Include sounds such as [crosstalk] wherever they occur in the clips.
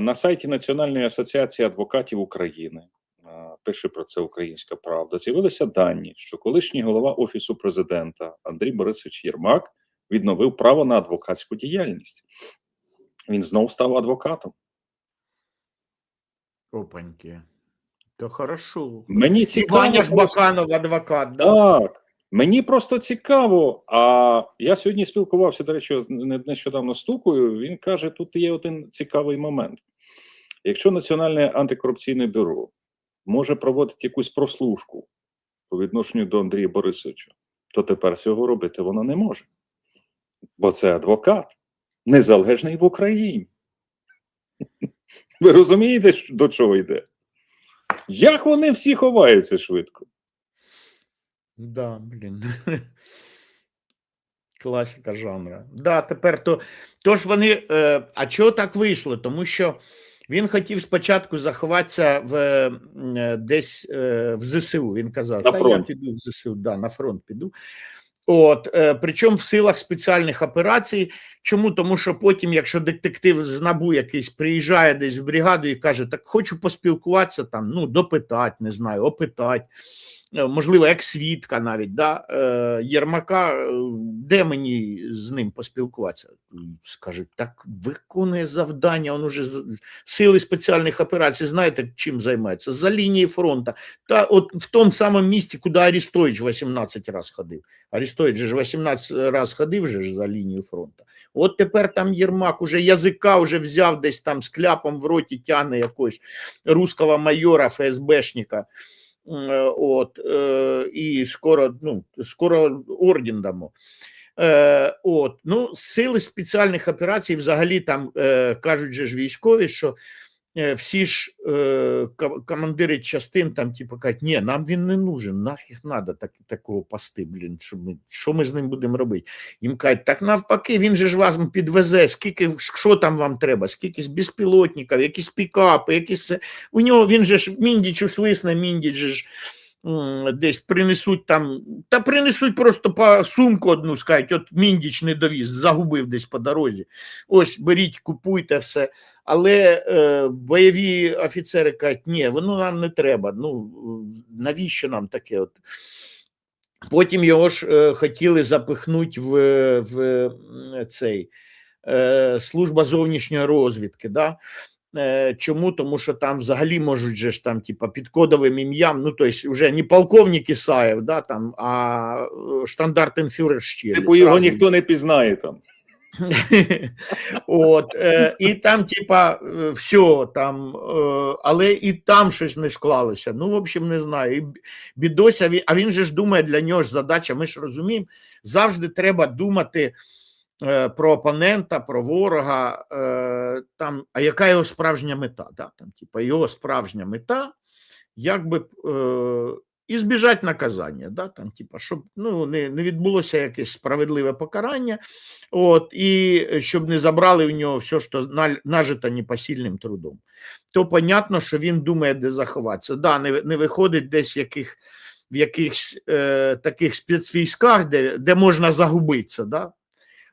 На сайті Національної асоціації адвокатів України пише про це Українська Правда. З'явилися дані, що колишній голова офісу президента Андрій Борисович Єрмак відновив право на адвокатську діяльність. Він знов став адвокатом. Опаньки. То хорошо. Мені цікаво. Ваня ж Баканов, адвокат, да? Так, мені просто цікаво. А я сьогодні спілкувався, до речі, не- нещодавно з Тукою. Він каже: тут є один цікавий момент. Якщо Національне антикорупційне бюро може проводити якусь прослушку по відношенню до Андрія Борисовича, то тепер цього робити воно не може. Бо це адвокат, незалежний в Україні. Ви розумієте, до чого йде? Як вони всі ховаються швидко? Да, блін. Класика жанра. Да, тепер то. Тож вони. Е, а чого так вийшло? Тому що він хотів спочатку заховатися в, е, десь е, в ЗСУ. Він казав, На та я фронт. піду в ЗСУ, да, на фронт піду. От, е, причому в силах спеціальних операцій. Чому? Тому що потім, якщо детектив з НАБУ якийсь приїжджає десь в бригаду і каже, так хочу поспілкуватися там, ну, допитати, не знаю, опитати, можливо, як свідка навіть, да, е, Єрмака, е, де мені з ним поспілкуватися? Скажуть, так виконує завдання, він уже сили спеціальних операцій, знаєте, чим займається? За лінією фронту. Та от в тому самому місці, куди Арістович 18 разів ходив. Арістович же ж 18 разів ходив же за лінію фронту. От тепер там Єрмак уже язика вже взяв десь там з кляпом в роті тягне якогось русского майора, ФСБшника. Е, От, і скоро, ну, скоро орден дамо. Е, от, ну, сили спеціальних операцій взагалі там кажуть же ж військові, що всі ж е, командири частин там, типу, кажуть, ні, нам він не нужен, нафіг треба так, такого пасти, блін, що ми, що ми з ним будемо робити? Їм кажуть, так навпаки, він же ж вас підвезе, скільки, що там вам треба, скільки безпілотників, якісь пікапи, якісь все. У нього він же ж міндічу свисне, міндіч же ж десь принесуть там, та принесуть просто по сумку одну, скажуть, от міндіч не довіз, загубив десь по дорозі. Ось беріть, купуйте все. Але е, бойові офіцери кажуть, ні, воно нам не треба. Ну навіщо нам таке? От? Потім його ж е, хотіли запихнути в, в цей е, служба зовнішньої розвідки. Да? Е, Чому? Тому що там взагалі можуть же ж там, типа, під кодовим ім'ям, ну тобто вже не полковник Ісаєв, да, там, а е, штандартенфюрер Штірліц. Типу його ніхто не пізнає там. [laughs] От, е, і там, типа, е, все, там, е, але і там щось не склалося. Ну, в общем, не знаю. І бідося, а він же ж думає, для нього ж задача, ми ж розуміємо, завжди треба думати про опонента, про ворога, е, там, а яка його справжня мета? Да? Там, типа, його справжня мета, якби. Е, і збіжать наказання, да, там, типа, щоб ну, не, не відбулося якесь справедливе покарання, От, і щоб не забрали в нього все, що на- нажито непосильним трудом. То понятно, що він думає, де заховатися. Да, не, не виходить десь в яких, в якихось е, таких спецвійськах, де, де можна загубитися. Да?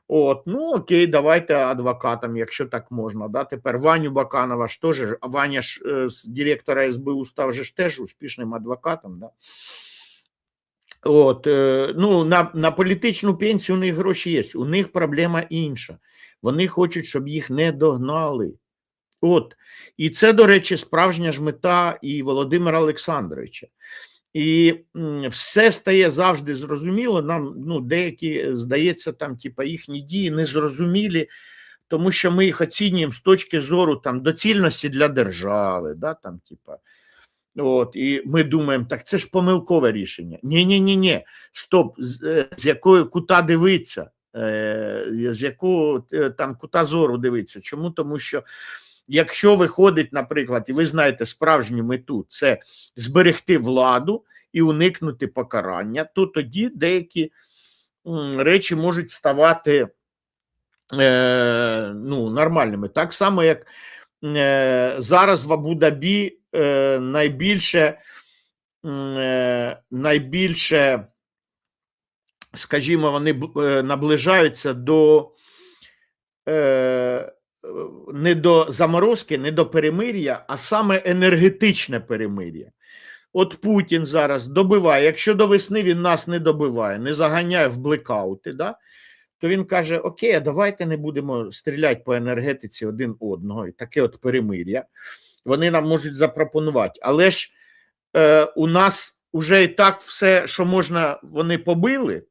От, ну окей, давайте адвокатам, якщо так можна. Да? Тепер Ваню Баканова ж теж, Ваня ж е, з директора СБУ став же ж теж успішним адвокатом. Да? От, е, ну, на, на політичну пенсію у них гроші є. У них проблема інша. Вони хочуть, щоб їх не догнали. От. І це, до речі, справжня ж мета і Володимира Олександровича. І все стає завжди зрозуміло. Нам ну, деякі, здається, там, типа, їхні дії незрозумілі, тому що ми їх оцінюємо з точки зору там, доцільності для держави. Да, там, типа, От, і ми думаємо, так це ж помилкове рішення. Ні, ні, ні, ні. Стоп, з, е, з якої кута дивиться, е, з якого е, там кута зору дивиться. Чому? Тому що якщо виходить, наприклад, і ви знаєте справжню мету це зберегти владу і уникнути покарання, то тоді деякі речі можуть ставати е, ну, нормальними. Так само, як е, зараз в Абу-Дабі е, найбільше, е, найбільше, скажімо, вони е, наближаються до е, не до заморозки, не до перемир'я, а саме енергетичне перемир'я. От Путін зараз добиває, якщо до весни він нас не добиває, не заганяє в блекаути, да, то він каже: Окей, а давайте не будемо стріляти по енергетиці один одного. І таке от перемир'я. Вони нам можуть запропонувати. Але ж е, у нас вже і так все, що можна, вони побили.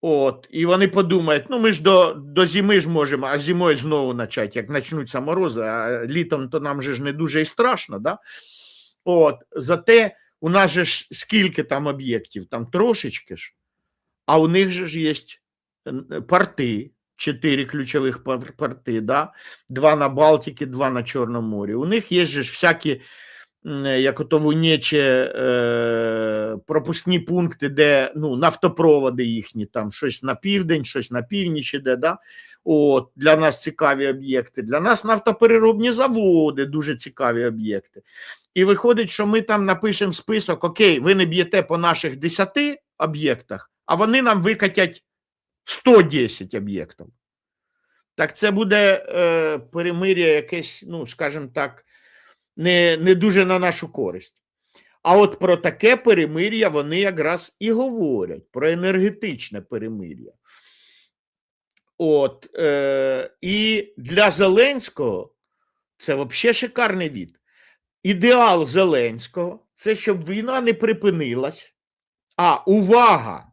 От, і вони подумають: ну ми ж до, до зими ж можемо, а зимою знову почати, як почнуться морози, а літом то нам же ж не дуже і страшно. Да? От, зате у нас же ж скільки там об'єктів, там трошечки ж, а у них же ж є порти, чотири ключових пор- порти, да? два на Балтиці, два на Чорному морі. У них є ж всякі, як ото в е, пропускні пункти, де ну, нафтопроводи їхні, там щось на південь, щось на північ іде, да? От, для нас цікаві об'єкти. Для нас нафтопереробні заводи, дуже цікаві об'єкти. І виходить, що ми там напишемо список: Окей, ви не б'єте по наших 10 об'єктах, а вони нам викатять 110 об'єктів. Так це буде е, перемир'я якесь, ну, скажімо так, не, не дуже на нашу користь. А от про таке перемир'я вони якраз і говорять, про енергетичне перемир'я. От, е, і для Зеленського це взагалі шикарний від. Ідеал Зеленського це щоб війна не припинилась. А увага!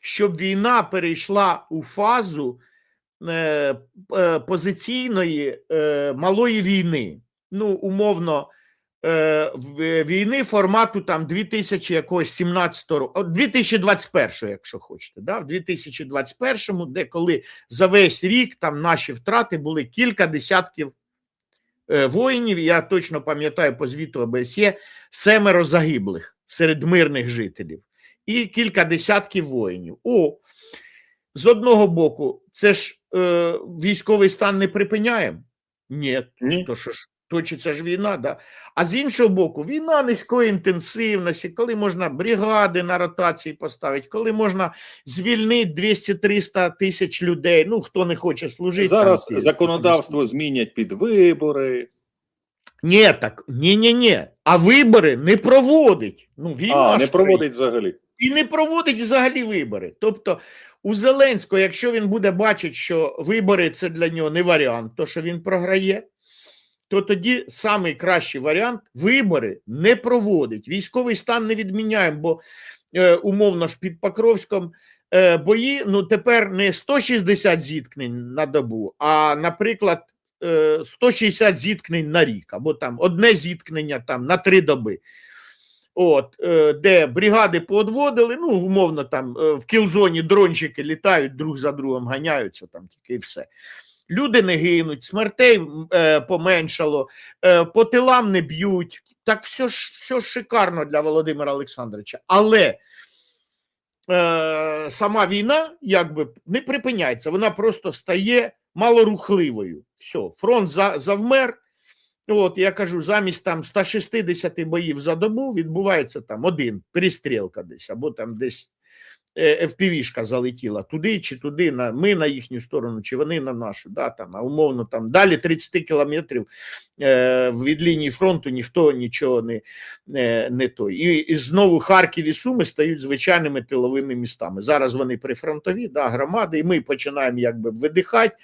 Щоб війна перейшла у фазу е, е, позиційної е, малої війни. Ну, умовно, е, війни формату там 2000 якогось 17 року, 2021, якщо хочете, да? в 2021, де коли за весь рік там наші втрати були кілька десятків е, воїнів. Я точно пам'ятаю по звіту ОБСЄ семеро загиблих серед мирних жителів і кілька десятків воїнів. О, з одного боку, це ж е, військовий стан не припиняємо? Ні, Ні. то що ж точиться ж війна, да? а з іншого боку, війна низької інтенсивності, коли можна бригади на ротації поставити, коли можна звільнити 200-300 тисяч людей, ну хто не хоче служити. Зараз там, законодавство змінять під вибори. Ні, так, ні, ні, ні. А вибори не проводить. Ну, війна А, не проводить взагалі. і не проводить взагалі вибори. Тобто у Зеленського, якщо він буде бачити, що вибори це для нього не варіант, то що він програє, то тоді самий кращий варіант вибори не проводить. Військовий стан не відміняємо, бо е, умовно ж під Покровськом е, бої ну тепер не 160 зіткнень на добу, а, наприклад, е, 160 зіткнень на рік, або там одне зіткнення там на три доби. От, е, де бригади поодводили, ну, умовно, там е, в кілзоні дрончики літають, друг за другом ганяються, там тільки і все. Люди не гинуть, смертей е, поменшало, е, по тилам не б'ють. Так все все шикарно для Володимира Олександровича. Але е, сама війна якби не припиняється, вона просто стає малорухливою. Все, фронт за, завмер. От я кажу, замість там 160 боїв за добу відбувається там один перестрілка десь, або там десь е, FPV-шка залетіла туди чи туди, на, ми на їхню сторону, чи вони на нашу. Да, там, а умовно там далі 30 кілометрів е, від лінії фронту ніхто нічого не, не, не той. І, і знову Харків і Суми стають звичайними тиловими містами. Зараз вони прифронтові, да, громади, і ми починаємо якби видихати.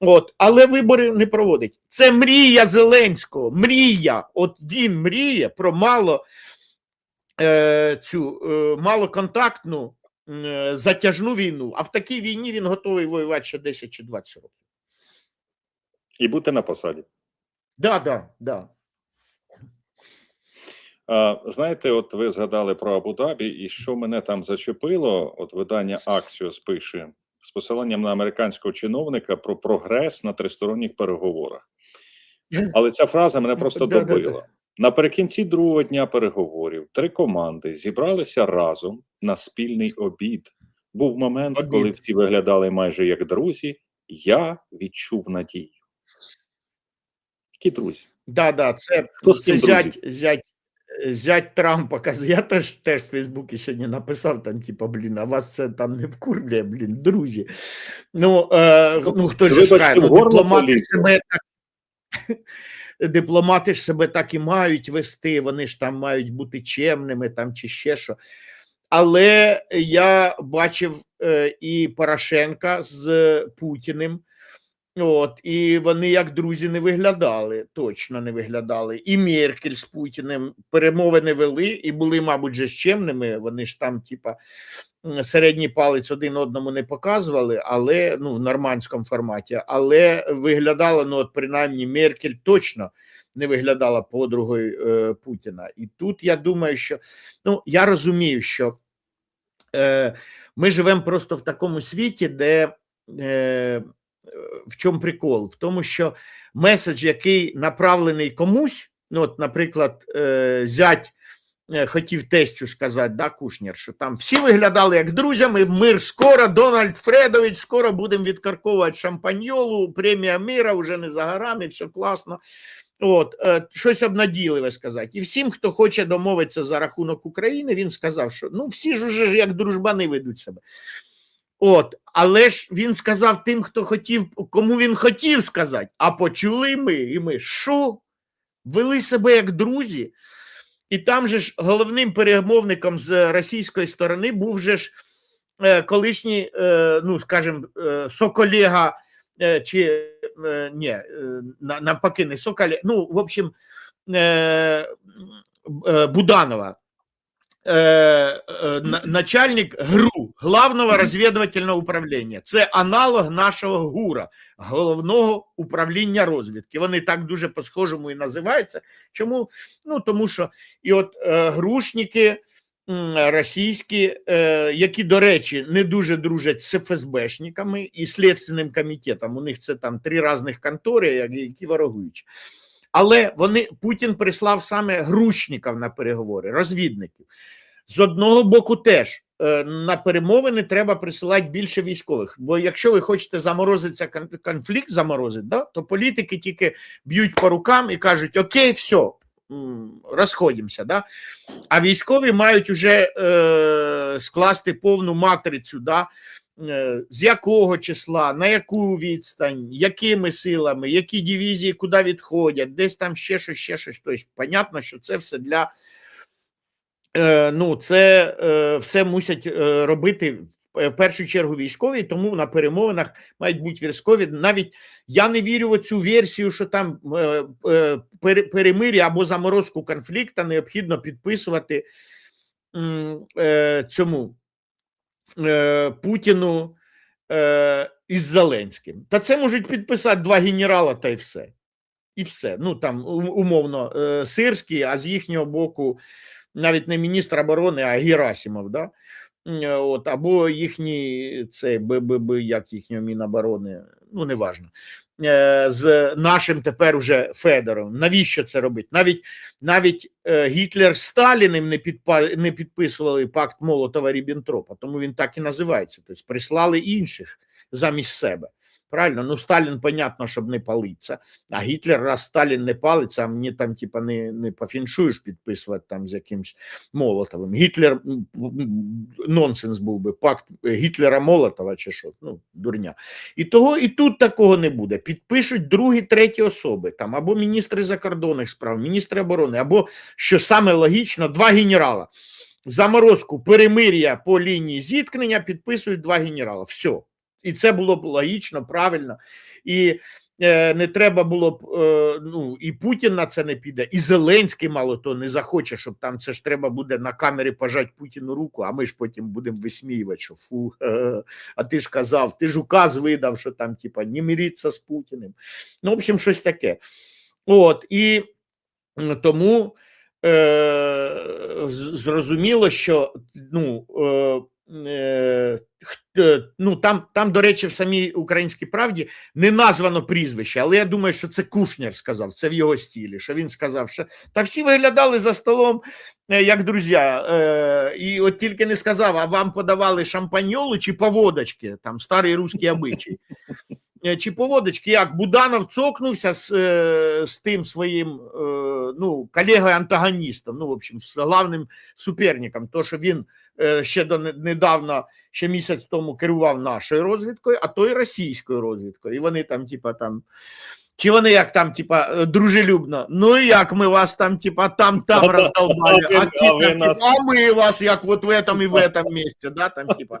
От, але вибори не проводить. Це мрія Зеленського. Мрія. От він мріє про мало е, цю е, малоконтактну е, затяжну війну. А в такій війні він готовий воювати ще 10 чи 20 років. І бути на посаді. Да, да, да. А, знаєте, от ви згадали про Абу-Дабі, і що мене там зачепило, от видання Axios пише з посиланням на американського чиновника про прогрес на тристоронніх переговорах. Але ця фраза мене просто добила. Наприкінці другого дня переговорів три команди зібралися разом на спільний обід. Був момент, Обід. коли всі виглядали майже як друзі. Я відчув надію. Які друзі? Да, да, це, це зять, зять, зять Трампа каже, я теж теж в Фейсбуці сьогодні написав там, типа, блін, а вас це там не вкурює, блін, друзі. Ну, е, ну хто ж ну, дипломати себе так. Дипломати ж себе так і мають вести, вони ж там мають бути чемними там чи ще що. Але я бачив е, і Порошенка з Путіним. От, і вони як друзі не виглядали, точно не виглядали. І Меркель з Путіним перемовини вели і були, мабуть, же чемними. Вони ж там, типа, середній палець один одному не показували, але ну, в нормандському форматі. Але виглядало, ну, от принаймні, Меркель точно не виглядала подругою е, Путіна. І тут я думаю, що ну, я розумію, що е, ми живемо просто в такому світі, де. Е, в чому прикол? В тому, що меседж, який направлений комусь, ну от, наприклад, е, зять е, хотів тестю сказати, да, Кушнір, що там всі виглядали як друзями, мир скоро, Дональд Фредович, скоро будемо відкарковувати шампаньолу, премія мира вже не за горами, все класно. От, е, щось обнадійливе сказати. І всім, хто хоче домовитися за рахунок України, він сказав, що ну всі ж уже ж як дружбани ведуть себе. От, але ж він сказав тим, хто хотів, кому він хотів сказати, а почули ми, і ми що? Вели себе як друзі, і там же ж головним перемовником з російської сторони був же ж е, колишній, е, ну скажімо, е, соколега, чи ні, навпаки, не соколега, ну, в общем, Буданова. Е, е, начальник ГРУ, Главного розвідувального управління. Це аналог нашого ГУРа, головного управління розвідки. Вони так дуже по-схожому і називаються. Чому? Ну тому що і от е, грушники російські, е, які, до речі, не дуже дружать з ФСБшниками і Слідственним комітетом. У них це там три різних контори, які ворогують. Але вони Путін прислав саме грушників на переговори, розвідників. З одного боку, теж е, на перемовини треба присилати більше військових. Бо якщо ви хочете заморозитися конфлікт, заморозити, да, то політики тільки б'ють по рукам і кажуть: Окей, все, розходимося. Да? А військові мають вже е, скласти повну матрицю. Да? Е, З якого числа, на яку відстань, якими силами, які дивізії куди відходять, десь там ще щось, ще щось. Тобто, понятно, що це все для Е, ну, це е, все мусять робити в першу чергу військові, тому на перемовинах мають бути військові. Навіть я не вірю в цю версію, що там перемир'я або заморозку конфлікту необхідно підписувати цьому е, Путіну е, із Зеленським. Та це можуть підписати два генерала, та й все. І все. Ну там умовно е, сирський, а з їхнього боку навіть не міністр оборони, а Герасимов, да? От, або їхній це БББ, як їхнього Міноборони, ну неважно. Е, З нашим тепер уже Федором. Навіщо це робити? Навіть навіть е, Гітлер Сталіним не, підпа, не підписували пакт Молотова Ріббентропа, тому він так і називається. Тобто прислали інших замість себе. Правильно, ну Сталін, понятно, щоб не палиться. А Гітлер, раз Сталін не палиться, а мені там, типа, не, не пофіншуєш підписувати там з якимсь Молотовим. Гітлер нонсенс був би, пакт Гітлера Молотова чи що, ну, дурня. І того і тут такого не буде. Підпишуть другі, треті особи, там або міністри закордонних справ, міністри оборони, або що саме логічно, два генерала. Заморозку перемир'я по лінії зіткнення підписують два генерала. Все. І це було б логічно, правильно. І е, не треба було б, е, ну і Путін на це не піде, і Зеленський мало то не захоче, щоб там це ж треба буде на камері пожати Путіну руку, а ми ж потім будемо висміювати, що фу, е, а ти ж казав, ти ж указ видав, що там, типа, не миріться з Путіним. Ну, в общем, щось таке. От, і тому е, зрозуміло, що ну, е, ну там, там, до речі, в самій українській правді не названо прізвище, але я думаю, що це Кушнер сказав, це в його стілі. Що він сказав, що та всі виглядали за столом е, як друзі. Е, і от тільки не сказав, а вам подавали шампаньолу чи поводочки, там старий русський обичай. Е, Чи поводочки, як Буданов цокнувся з, е, з тим своїм е, ну, колегою-антагоністом, ну, в общем, з главним суперником. То, що він е, ще до не- недавно, ще місяць тому керував нашою розвідкою, а то й російською розвідкою. І вони там, типа, там. Чи вони як там, типа, е, дружелюбно, ну і як ми вас там, типа, там, там А, [laughs] роздолбали, а ви- а, ті а ви там, типа, нас- а ми вас як от в этом і в [laughs] этом місці, да, там, типа,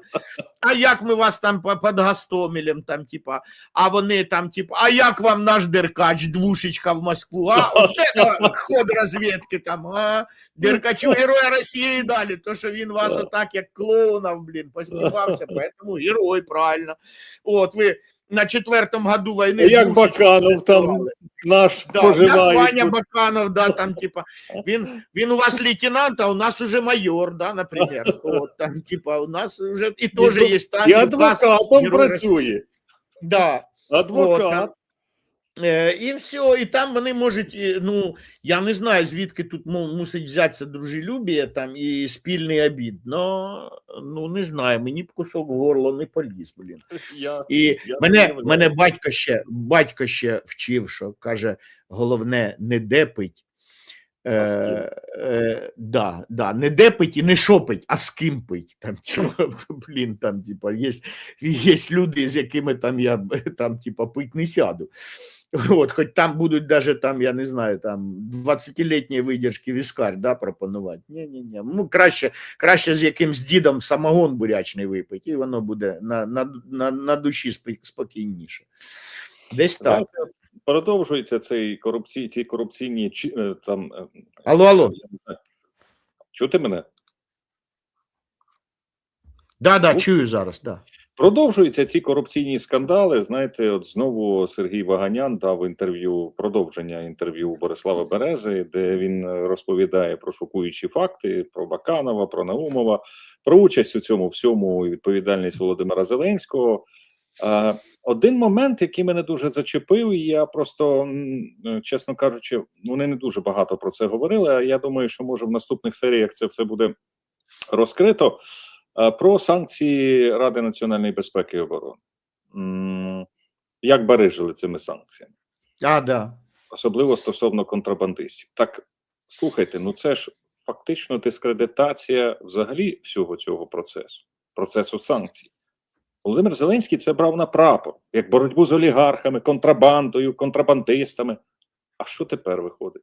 а як ми вас там по- під Гастомелем, там, типа, а вони там, типа, а як вам наш Деркач, двушечка в Москву, а, [laughs] от це ход розвідки там, а, Деркачу Героя Росії дали, то, що він вас Да. отак, як клоунов, блін, постівався, поэтому герой, правильно. От, ви На четвертому году війни Як Баканов там наш Да, поживає. Ваня. Баканов, да, там, типа, він, він у вас лейтенант, а у нас уже майор, да, наприклад. [laughs] От, там, типа, у нас уже і теж є там І адвокатом працює. Да. Адвокат. Е, і все, і там вони можуть, ну, я не знаю, звідки тут мусить взятися дружелюбія там і спільний обід, но, ну, не знаю, мені б кусок горла не поліз, блін. [laughs] Я, І я мене, уявляю. мене батько ще, батько ще вчив, що каже, головне не депить. Е, е, да, да, не депить і не шопить, а з ким пить. Там, [laughs] типа, блін, там, типа, є, є люди, з якими там я [laughs] там, типа, пить не сяду. От, хоч там будуть даже там, я не знаю, там 20-літні видержки віскарь да, пропонувати. Ні, ні, ні. Ну, краще, краще з якимсь дідом самогон бурячний випити, і воно буде на, на, на, на душі спокійніше. Десь так. Продовжується цей корупцій, ці корупційні е, там. е, Алло, алло. Чути мене? Да, да, чую зараз, да. Продовжуються ці корупційні скандали. Знаєте, от знову Сергій Ваганян дав інтерв'ю, продовження інтерв'ю Борислава Берези, де він е, розповідає про шокуючі факти про Баканова, про Наумова, про участь у цьому всьому і відповідальність Володимира Зеленського. Один момент, який мене дуже зачепив, і я просто, е, чесно кажучи, вони не дуже багато про це говорили. А я думаю, що може в наступних серіях це все буде розкрито. Е, Про санкції Ради національної безпеки і оборони. Як барижили цими санкціями, А, да. особливо стосовно контрабандистів. Так слухайте, ну це ж фактично дискредитація взагалі всього цього процесу, процесу санкцій. Володимир Зеленський це брав на прапор як боротьбу з олігархами, контрабандою, контрабандистами. А що тепер виходить?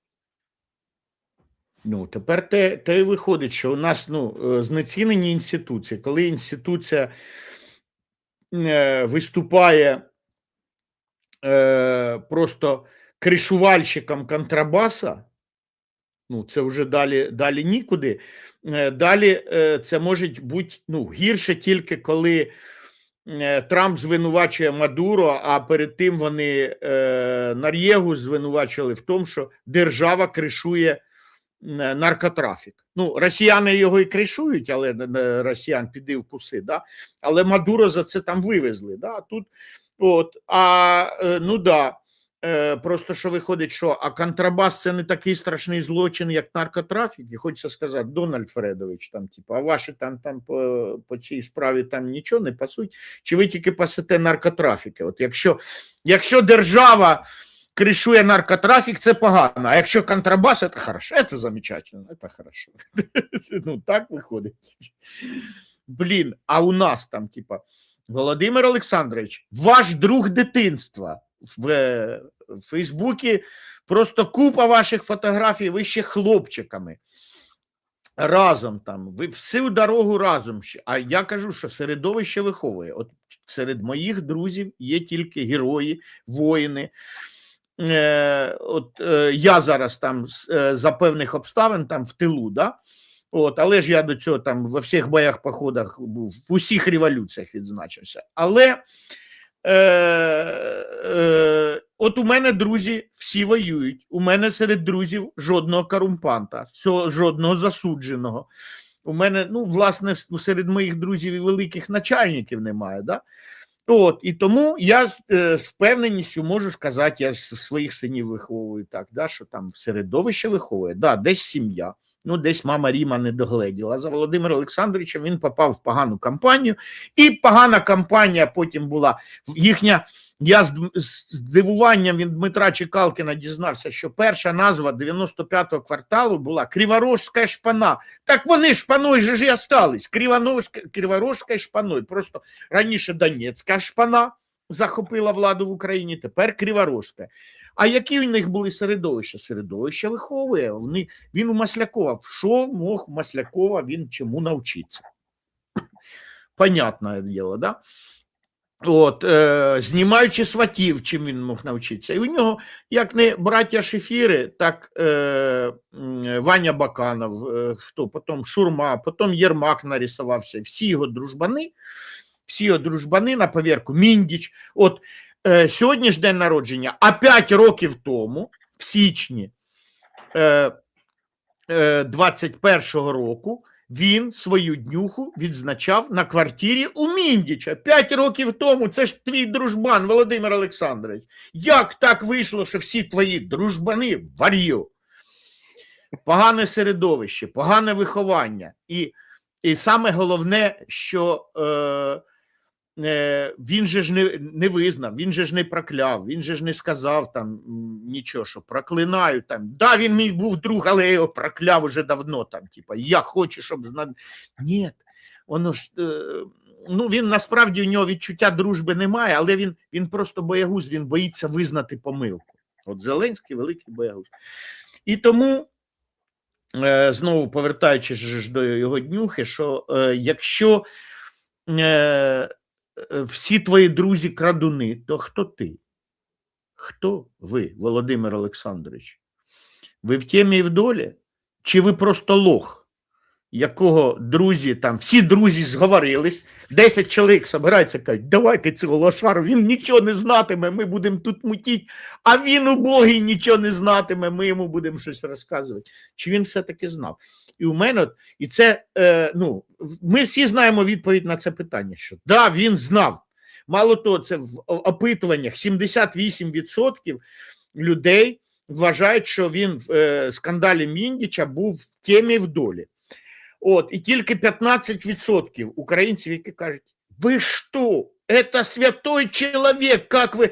Ну, тепер те, те і виходить, що у нас ну, е, знецінені інституції. Коли інституція е, виступає е, просто кришувальщиком контрабаса, ну, це вже далі, далі нікуди. Е, Далі е, це може бути ну, гірше тільки коли е, Трамп звинувачує Мадуро, а перед тим вони е, Нар'єгу звинувачили в тому, що держава кришує наркотрафік. Ну, росіяни його і кришують, але е, росіян піди вкуси, да? але Мадуро за це там вивезли. Да? Тут, от, а, е, ну да, е, просто що виходить, що а контрабас це не такий страшний злочин, як наркотрафік. І хочеться сказати, Дональд Фредович, там, типу, а ваші там, там по, по цій справі там нічого не пасуть, чи ви тільки пасете наркотрафіки? От якщо, якщо держава кришує наркотрафік, це погано. А якщо контрабас, це хорошо, це замечательно, це хорошо. [laughs] ну так виходить. Блін, а у нас там, типа, Володимир Олександрович, ваш друг дитинства в, е, Фейсбуці просто купа ваших фотографій, ви ще хлопчиками. Разом там, ви всю дорогу разом. А я кажу, що середовище виховує. От серед моїх друзів є тільки герої, воїни. Е, от е, я зараз там е, за певних обставин там в тилу, да? От, але ж я до цього там во всіх боях, походах був, в усіх революціях відзначився. Але е, е, от у мене друзі всі воюють. У мене серед друзів жодного корумпанта, жодного засудженого. У мене, ну, власне, серед моїх друзів і великих начальників немає. Да? От, і тому я е, з впевненістю можу сказати, я своїх синів виховую так, да, що там середовище виховує, да, десь сім'я, Ну, десь мама Ріма не догледіла. За Володимиром Олександровичем він попав в погану кампанію, і погана кампанія потім була їхня. Я з здивуванням від Дмитра Чекалкіна дізнався, що перша назва 95-го кварталу була Криворожська шпана. Так вони шпаною же ж і остались. Криворожська, шпаною. Просто раніше Донецька шпана захопила владу в Україні, тепер Криворожська. А які у них були середовища? Середовище виховує. Вони, він у Маслякова. Що мог Маслякова він чому навчитися? Понятне діло, да? От, е, знімаючи сватів, чим він мог навчитися. І у нього, як не браття Шефіри, так е, Ваня Баканов, е, хто, потім Шурма, потім Єрмак нарисувався. Всі його дружбани, всі його дружбани на повірку, Міндіч. От е, сьогодні ж день народження, а 5 років тому, в січні е, е, 21-го року, він свою днюху відзначав на квартирі у Міндіча. П'ять років тому це ж твій дружбан Володимир Олександрович. Як так вийшло, що всі твої дружбани вар'ю? Погане середовище, погане виховання. І, і саме головне, що е, він же ж не, не визнав, він же ж не прокляв, він же ж не сказав там нічого, що проклинаю там. Да, він мій був друг, але я його прокляв уже давно. Там, типа, я хочу, щоб зна... Ні, воно ж. Е, ну, він насправді у нього відчуття дружби немає, але він, він просто боягуз, він боїться визнати помилку. От Зеленський великий боягуз. І тому, е, знову повертаючись до його днюхи, що е, якщо е, е, всі твої друзі крадуни, то хто ти? Хто ви, Володимир Олександрович? Ви в темі і в долі? Чи ви просто лох, якого друзі там, всі друзі зговорились, 10 чоловік збираються, кажуть, давайте цього лошару, він нічого не знатиме, ми будемо тут мутіть, а він убогий нічого не знатиме, ми йому будемо щось розказувати. Чи він все-таки знав? І у мене, і це, е, ну, ми всі знаємо відповідь на це питання, що да, він знав. Мало того, це в опитуваннях 78% людей вважають, що він в е, скандалі Міндіча був в темі в долі. От, і тільки 15% українців, які кажуть, ви що, це святой чоловік, як ви,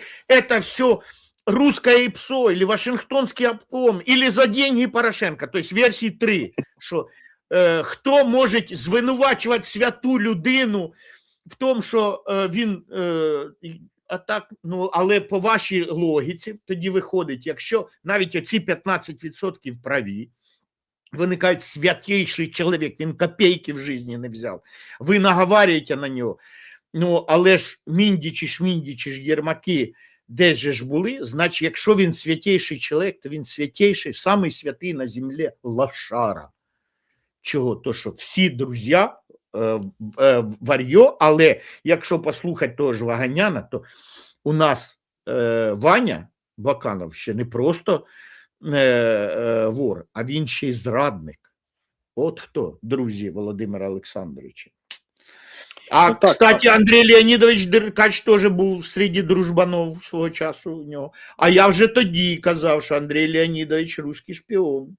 це все русское ИПСО или Вашингтонский обком, или за деньги Порошенка, то есть версії 3, що е, хто може звинувачувати святу людину в тому, що е, він е, а так, ну але по вашій логіці тоді виходить, якщо навіть оці 15% праві, виникає святейший чоловік, він копейки в житті не взяв. Ви наговарюєте на нього. Ну, але ж міндічі, шміндічі ж єрмаки десь же ж були, значить, якщо він святейший чоловік, то він святейший, самий святий на землі лошара. Чого? То, що всі друзі е, е, вар'йо, але якщо послухати того ж Ваганяна, то у нас е, Ваня Баканов ще не просто е, е, вор, а він ще й зрадник. От хто, друзі Володимира Олександровича. А, Ну, так, кстати, так. Андрій Леонідович Деркач теж був серед дружбанов свого часу у нього. А я вже тоді казав, що Андрій Леонідович русський шпіон.